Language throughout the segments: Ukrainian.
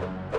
Thank you.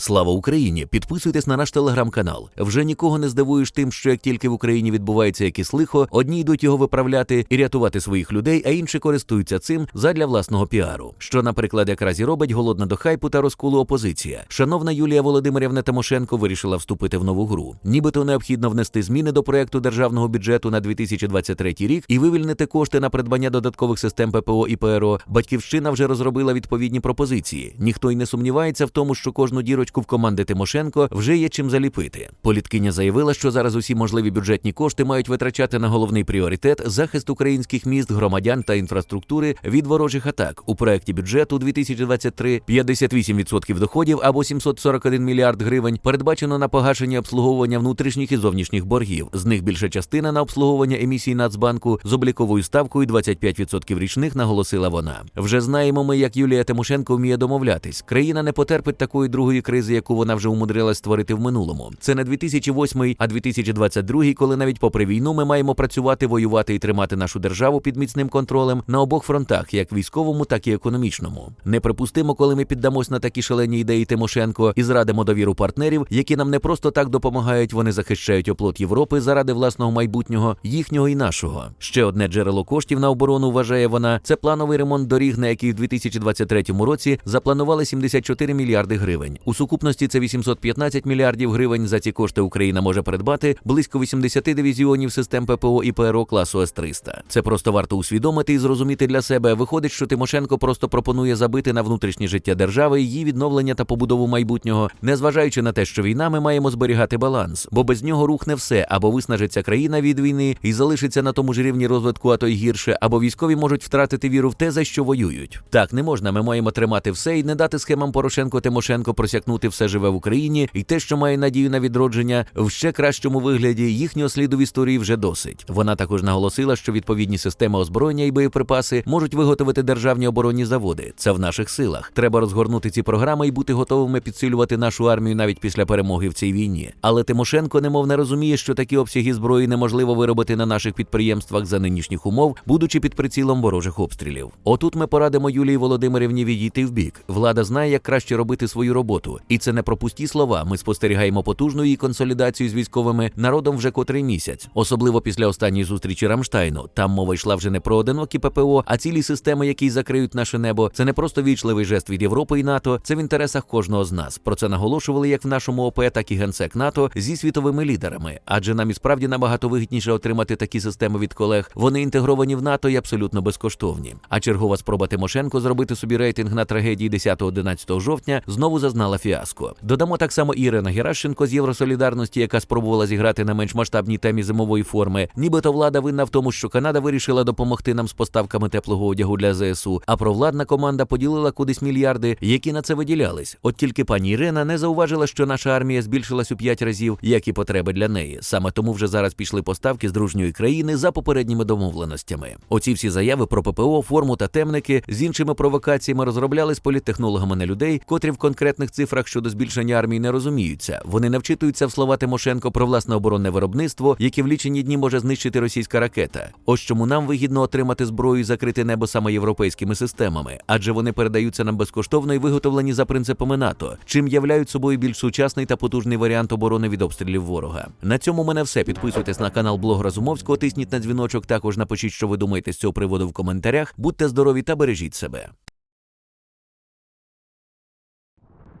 Слава Україні! Підписуйтесь на наш телеграм-канал. Вже нікого не здивуєш тим, що як тільки в Україні відбувається якесь лихо, одні йдуть його виправляти і рятувати своїх людей, а інші користуються цим задля власного піару. Що, наприклад, якраз і робить голодна до хайпу та розколу опозиція. Шановна Юлія Володимирівна Тимошенко вирішила вступити в нову гру. Нібито необхідно внести зміни до проекту державного бюджету на 2023 рік і вивільнити кошти на придбання додаткових систем ППО і ПРО. Батьківщина вже розробила відповідні пропозиції. Ніхто й не сумнівається в тому, що кожну дірочку в команди Тимошенко вже є чим заліпити. Політкиня заявила, що зараз усі можливі бюджетні кошти мають витрачати на головний пріоритет захист українських міст, громадян та інфраструктури від ворожих атак. У проекті бюджету 2023 58% доходів або 741 мільярд гривень передбачено на погашення обслуговування внутрішніх і зовнішніх боргів. З них більша частина на обслуговування емісій Нацбанку з обліковою ставкою 25% річних, наголосила вона. Вже знаємо ми, як Юлія Тимошенко вміє домовлятись. Країна не потерпить такої другої кризи, яку вона вже умудрилась створити в минулому. Це не 2008, а 2022, коли навіть попри війну ми маємо працювати, воювати і тримати нашу державу під міцним контролем на обох фронтах, як військовому, так і економічному. Неприпустимо, коли ми піддамось на такі шалені ідеї Тимошенко і зрадимо довіру партнерів, які нам не просто так допомагають, вони захищають оплот Європи заради власного майбутнього, їхнього і нашого. Ще одне джерело коштів на оборону вважає вона. Це плановий ремонт доріг, на який в 2023 році запланували 74 мільярди гривень. У сукупності це 815 мільярдів гривень. За ці кошти Україна може придбати близько 80 дивізіонів систем ППО і ПРО класу С-300. Це просто варто усвідомити і зрозуміти для себе. Виходить, що Тимошенко просто пропонує забити на внутрішнє життя держави, її відновлення та побудову майбутнього, незважаючи на те, що війна ми маємо зберігати баланс, бо без нього рухне все або виснажиться країна від війни і залишиться на тому ж рівні розвитку, а то й гірше, або військові можуть втратити віру в те, за що воюють. Так не можна. Ми маємо тримати все і не дати схемам Порошенко Тимошенко просякнути все живе в Україні, і те, що має надію на відродження, в ще кращому вигляді їхнього сліду в історії вже досить. Вона також наголосила, що відповідні системи озброєння і боєприпаси можуть виготовити державні оборонні заводи. Це в наших силах. Треба розгорнути ці програми і бути готовими підсилювати нашу армію навіть після перемоги в цій війні. Але Тимошенко немов не розуміє, що такі обсяги зброї неможливо виробити на наших підприємствах за нинішніх умов, будучи під прицілом ворожих обстрілів. Отут ми порадимо Юлії Володимирівні відійти в бік. Влада знає, як краще робити свою роботу, і це не про пусті слова. Ми спостерігаємо потужну її консолідацію з військовими народом вже котрий місяць, особливо після останньої зустрічі Рамштайну. Там мова йшла вже не про одинокі ППО, а цілі системи, які закриють наше небо. Це не просто вічливий жест від Європи і НАТО. Це в інтересах кожного з нас. Про це наголошували як в нашому ОП, так і генсек НАТО зі світовими лідерами. Адже нам і справді набагато вигідніше отримати такі системи від колег. Вони інтегровані в НАТО і абсолютно безкоштовні. А чергова спроба Тимошенко зробити собі рейтинг на трагедії 10-11 жовтня знову зазнала фіаско. Додамо так само Ірина Геращенко з Євросолідарності, яка спробувала зіграти на менш масштабній темі зимової форми. Нібито влада винна в тому, що Канада вирішила допомогти нам з поставками теплого одягу для ЗСУ. А провладна команда поділила кудись мільярди, які на це виділялись. От тільки пані Ірина не зауважила, що наша армія збільшилась у п'ять разів, як і потреби для неї. Саме тому вже зараз пішли поставки з дружньої країни за попередніми домовленостями. Оці всі заяви про ППО, форму та темники з іншими провокаціями розроблялись політтехнологами на людей, котрі в конкретних цифрах щодо збільшення армії не розуміються. Вони не вчитуються в слова Тимошенко про власне оборонне виробництво, яке в лічені дні може знищити російська ракета. Ось чому нам вигідно отримати зброю і закрити небо саме європейськими системами, адже вони передаються нам безкоштовно і виготовлені за принципами НАТО, чим являють собою більш сучасний та потужний варіант оборони від обстрілів ворога. На цьому мене все. Підписуйтесь на канал Блог Разумовського, тисніть на дзвіночок. Також напишіть, що ви думаєте з цього приводу в коментарях. Будьте здорові та бережіть себе.